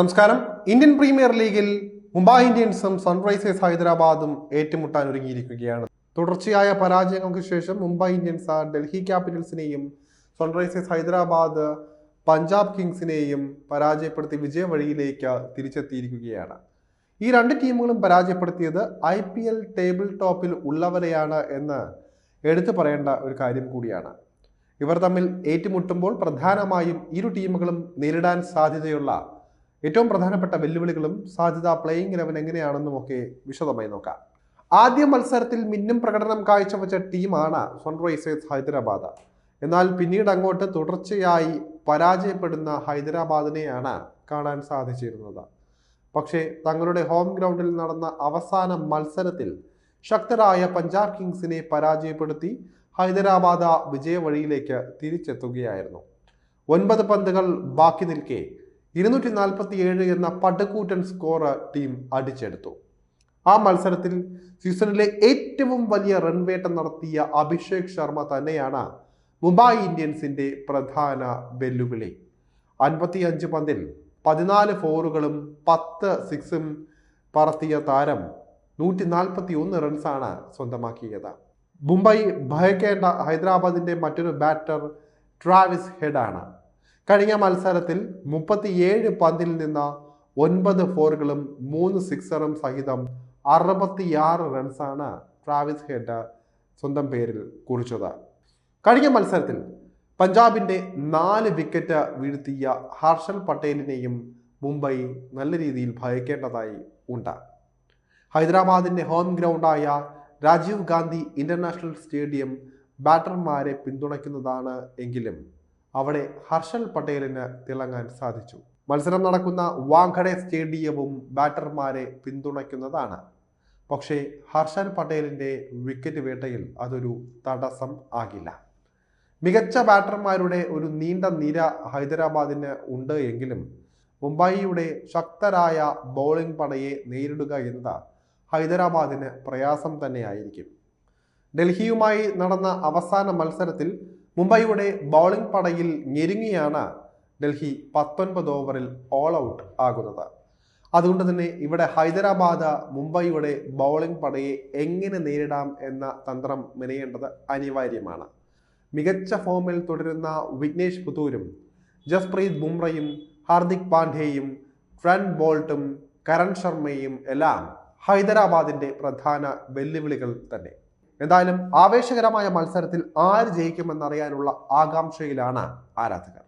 നമസ്കാരം. Indian premier ലീഗിൽ മുംബൈ ഇന്ത്യൻസും സൺറൈസേഴ്സ് ഹൈദരാബാദും ഏറ്റുമുട്ടാൻ ഒരുങ്ങിയിരിക്കുകയാണ്. തുടർച്ചയായ പരാജയങ്ങൾക്ക് ശേഷം മുംബൈ ഇന്ത്യൻസ് ഡൽഹി ക്യാപിറ്റൽസിനെയും സൺറൈസേഴ്സ് ഹൈദരാബാദ് പഞ്ചാബ് കിങ്സിനെയും പരാജയപ്പെടുത്തി വിജയ വഴിയിലേക്ക് തിരിച്ചെത്തിയിരിക്കുകയാണ്. ഈ രണ്ട് ടീമുകളും പരാജയപ്പെടുത്തിയത് ഐ പി എൽ ടേബിൾ ടോപ്പിൽ ഉള്ളവരെയാണ് എന്ന് എടുത്തു പറയേണ്ട ഒരു കാര്യം കൂടിയാണ്. ഇവർ തമ്മിൽ ഏറ്റുമുട്ടുമ്പോൾ പ്രധാനമായും ഇരു ടീമുകളും നേരിടാൻ സാധ്യതയുള്ള ഏറ്റവും പ്രധാനപ്പെട്ട വെല്ലുവിളികളും സാധ്യത പ്ലേയിങ് ഇലവൻ എങ്ങനെയാണെന്നും ഒക്കെ വിശദമായി നോക്കാം. ആദ്യ മത്സരത്തിൽ മിന്നും പ്രകടനം കാഴ്ചവെച്ച ടീമാണ് സൺറൈസേഴ്സ് ഹൈദരാബാദ്. എന്നാൽ പിന്നീട് അങ്ങോട്ട് തുടർച്ചയായി പരാജയപ്പെടുന്ന ഹൈദരാബാദിനെയാണ് കാണാൻ സാധിച്ചിരുന്നത്. പക്ഷേ തങ്ങളുടെ ഹോം ഗ്രൗണ്ടിൽ നടന്ന അവസാന മത്സരത്തിൽ ശക്തരായ പഞ്ചാബ് കിങ്സിനെ പരാജയപ്പെടുത്തി ഹൈദരാബാദ് വിജയവഴിയിലേക്ക് തിരിച്ചെത്തുകയായിരുന്നു. ഒൻപത് പന്തുകൾ ബാക്കി നിൽക്കെ ഇരുന്നൂറ്റി നാൽപ്പത്തി ഏഴ് എന്ന പടുകൂറ്റൻ സ്കോർ ടീം അടിച്ചെടുത്തു. ആ മത്സരത്തിൽ സീസണിലെ ഏറ്റവും വലിയ റൺവേട്ട നടത്തിയ അഭിഷേക് ശർമ്മ തന്നെയാണ് മുംബൈ ഇന്ത്യൻസിന്റെ പ്രധാന വെല്ലുവിളി. അൻപത്തിയഞ്ച് പന്തിൽ പതിനാല് ഫോറുകളും പത്ത് സിക്സും പറത്തിയ താരം നൂറ്റി നാൽപ്പത്തി ഒന്ന് റൺസാണ് സ്വന്തമാക്കിയത്. മുംബൈ ഭയക്കേണ്ട ഹൈദരാബാദിന്റെ മറ്റൊരു ബാറ്റർ ട്രാവിസ് ഹെഡാണ് കഴിഞ്ഞ മത്സരത്തിൽ മുപ്പത്തിയേഴ് പന്തിൽ നിന്ന് ഒൻപത് ഫോറുകളും മൂന്ന് സിക്സറും സഹിതം അറുപത്തിയാറ് റൺസാണ് ട്രാവിസ് ഹെഡ് സ്വന്തം പേരിൽ കുറിച്ചത്. കഴിഞ്ഞ മത്സരത്തിൽ പഞ്ചാബിന്റെ നാല് വിക്കറ്റ് വീഴ്ത്തിയ ഹർഷൽ പട്ടേലിനെയും മുംബൈ നല്ല രീതിയിൽ ഭയക്കേണ്ടതായി ഉണ്ട്. ഹൈദരാബാദിന്റെ ഹോം ഗ്രൗണ്ടായ രാജീവ് ഗാന്ധി ഇന്റർനാഷണൽ സ്റ്റേഡിയം ബാറ്റർമാരെ പിന്തുണയ്ക്കുന്നതാണ് എങ്കിലും അവിടെ ഹർഷൽ പട്ടേലിന് തിളങ്ങാൻ സാധിച്ചു. മത്സരം നടക്കുന്ന വാങ്കഡെ സ്റ്റേഡിയവും ബാറ്റർമാരെ പിന്തുണയ്ക്കുന്നതാണ്. പക്ഷേ ഹർഷൻ പട്ടേലിന്റെ വിക്കറ്റ് വേട്ടയിൽ അതൊരു തടസ്സം ആകില്ല. മികച്ച ബാറ്റർമാരുടെ ഒരു നീണ്ട നിര ഹൈദരാബാദിന് ഉണ്ട് എങ്കിലും മുംബൈയുടെ ശക്തരായ ബൗളിംഗ് പടയെ നേരിടുക എന്നത് ഹൈദരാബാദിന് പ്രയാസം തന്നെയായിരിക്കും. ഡൽഹിയുമായി നടന്ന അവസാന മത്സരത്തിൽ മുംബൈയുടെ ബൗളിംഗ് പടയിൽ ഞെരുങ്ങിയാണ് ഡൽഹി പത്തൊൻപത് ഓവറിൽ ഓൾ ഔട്ട് ആകുന്നത്. അതുകൊണ്ട് തന്നെ ഇവിടെ ഹൈദരാബാദ് മുംബൈയുടെ ബൗളിംഗ് പടയെ എങ്ങനെ നേരിടാം എന്ന തന്ത്രം മെനയേണ്ടത് അനിവാര്യമാണ്. മികച്ച ഫോമിൽ തുടരുന്ന വിഘ്നേഷ് പുതൂരും ജസ്പ്രീത് ബുംറയും ഹാർദിക് പാണ്ഡ്യയും ട്രെൻ ബോൾട്ടും കരൺ ശർമ്മയും എല്ലാം ഹൈദരാബാദിന്റെ പ്രധാന വെല്ലുവിളികൾ തന്നെ. എന്തായാലും ആവേശകരമായ മത്സരത്തിൽ ആര് ജയിക്കുമെന്നറിയാനുള്ള ആകാംക്ഷയിലാണ് ആരാധകർ.